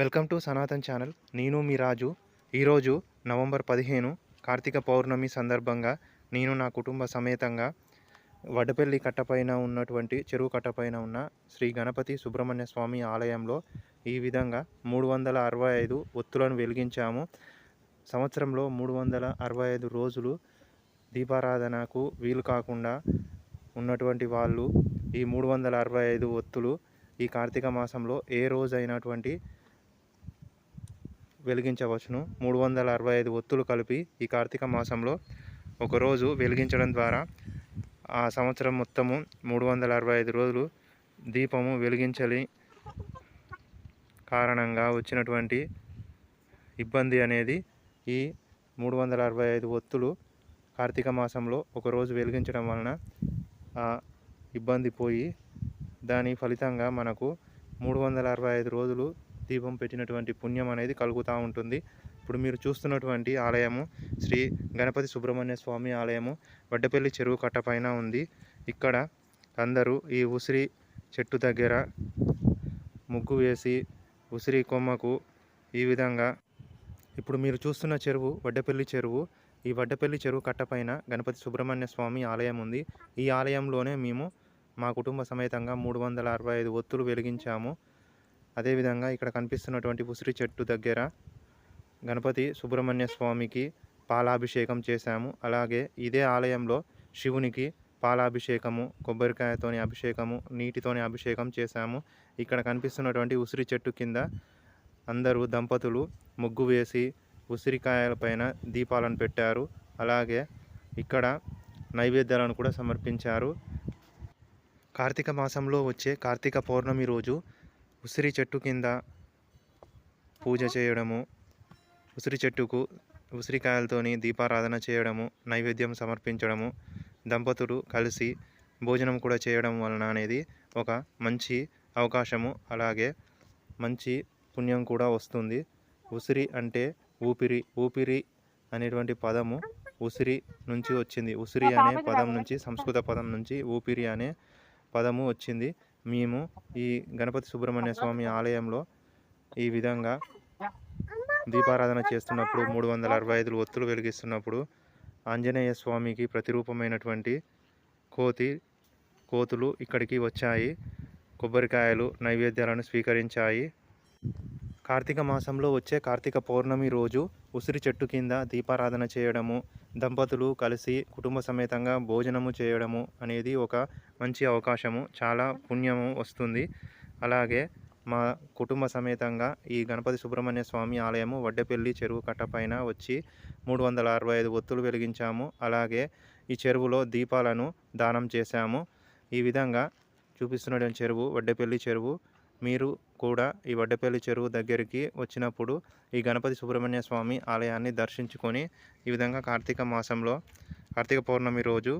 Welcome to Sanatan channel. నేను మీ రాజు. ఈరోజు November పదిహేను కార్తీక పౌర్ణమి సందర్భంగా నేను నా కుటుంబ సమేతంగా వడపల్లి కట్టపైన ఉన్నటువంటి చెరువు కట్టపైన ఉన్న శ్రీ గణపతి సుబ్రహ్మణ్య స్వామి ఆలయంలో ఈ విధంగా మూడు వందల అరవై ఐదు ఒత్తులను వెలిగించాము. సంవత్సరంలో మూడు వందల అరవై ఐదు రోజులు దీపారాధనకు వీలు కాకుండా ఉన్నటువంటి వాళ్ళు ఈ మూడు వందల అరవై ఐదు ఒత్తులు ఈ కార్తీక మాసంలో ఏ రోజైనటువంటి వెలిగించవచ్చును. మూడు వందల అరవై ఐదు ఒత్తులు కలిపి ఈ కార్తీక మాసంలో ఒకరోజు వెలిగించడం ద్వారా ఆ సంవత్సరం మొత్తము మూడు వందల అరవై ఐదు రోజులు దీపము వెలిగించని కారణంగా వచ్చినటువంటి ఇబ్బంది అనేది ఈ మూడు వందల అరవై ఐదు ఒత్తులు కార్తీక మాసంలో ఒకరోజు వెలిగించడం వలన ఆ ఇబ్బంది పోయి దాని ఫలితంగా మనకు మూడు వందల అరవై ఐదు రోజులు దీపం పెట్టినటువంటి పుణ్యం అనేది కలుగుతూ ఉంటుంది. ఇప్పుడు మీరు చూస్తున్నటువంటి ఆలయము శ్రీ గణపతి సుబ్రహ్మణ్య స్వామి ఆలయము వడ్డపల్లి చెరువు కట్ట పైన ఉంది. ఇక్కడ అందరూ ఈ ఉసిరి చెట్టు దగ్గర ముగ్గు వేసి ఉసిరి కొమ్మకు ఈ విధంగా ఇప్పుడు మీరు చూస్తున్న చెరువు వడ్డపల్లి చెరువు ఈ వడ్డపల్లి చెరువు కట్టపైన గణపతి సుబ్రహ్మణ్య స్వామి ఆలయం ఉంది. ఈ ఆలయంలోనే మేము మా కుటుంబ సమేతంగా మూడు వందల అరవై ఐదు ఒత్తులు వెలిగించాము. అదేవిధంగా ఇక్కడ కనిపిస్తున్నటువంటి ఉసిరి చెట్టు దగ్గర గణపతి సుబ్రహ్మణ్య స్వామికి పాలాభిషేకం చేశాము. అలాగే ఇదే ఆలయంలో శివునికి పాలాభిషేకము కొబ్బరికాయతోని అభిషేకము నీటితోని అభిషేకం చేశాము. ఇక్కడ కనిపిస్తున్నటువంటి ఉసిరి చెట్టు కింద అందరూ దంపతులు ముగ్గు వేసి ఉసిరికాయలపైన దీపాలను పెట్టారు. అలాగే ఇక్కడ నైవేద్యాలను కూడా సమర్పించారు. కార్తీక మాసంలో వచ్చే కార్తీక పౌర్ణమి రోజు ఉసిరి చెట్టు కింద పూజ చేయడము ఉసిరి చెట్టుకు ఉసిరికాయలతోని దీపారాధన చేయడము నైవేద్యం సమర్పించడము దంపతులు కలిసి భోజనం కూడా చేయడం వలన అనేది ఒక మంచి అవకాశము. అలాగే మంచి పుణ్యం కూడా వస్తుంది. ఉసిరి అంటే ఊపిరి. ఊపిరి అనేటువంటి పదము ఉసిరి నుంచి వచ్చింది. ఉసిరి అనే పదం నుంచి సంస్కృత పదం నుంచి ఊపిరి అనే పదము వచ్చింది. మేము ఈ గణపతి సుబ్రహ్మణ్య స్వామి ఆలయంలో ఈ విధంగా దీపారాధన చేస్తున్నప్పుడు మూడు వందల అరవై ఐదు ఒత్తులు వెలిగిస్తున్నప్పుడు ఆంజనేయ స్వామికి ప్రతిరూపమైనటువంటి కోతి కోతులు ఇక్కడికి వచ్చాయి. కొబ్బరికాయలు నైవేద్యాలను స్వీకరించాయి. కార్తీక మాసంలో వచ్చే కార్తీక పౌర్ణమి రోజు ఉసిరి చెట్టు కింద దీపారాధన చేయడము దంపతులు కలిసి కుటుంబ సమేతంగా భోజనము చేయడము అనేది ఒక మంచి అవకాశము చాలా పుణ్యము వస్తుంది. అలాగే మా కుటుంబ సమేతంగా ఈ గణపతి సుబ్రహ్మణ్య స్వామి ఆలయము వడ్డెపల్లి చెరువు కట్ట పైన వచ్చి మూడు వందల అరవై ఐదు ఒత్తులు వెలిగించాము. అలాగే ఈ చెరువులో దీపాలను దానం చేశాము. ఈ విధంగా చూపిస్తున్న చెరువు వడ్డెపల్లి చెరువు మీరు కూడా ఈ వడ్డపల్లి చెరువు దగ్గరికి వచ్చినప్పుడు ఈ గణపతి సుబ్రహ్మణ్య స్వామి ఆలయాన్ని దర్శించుకొని ఈ విధంగా కార్తీక మాసంలో కార్తీక పౌర్ణమి రోజు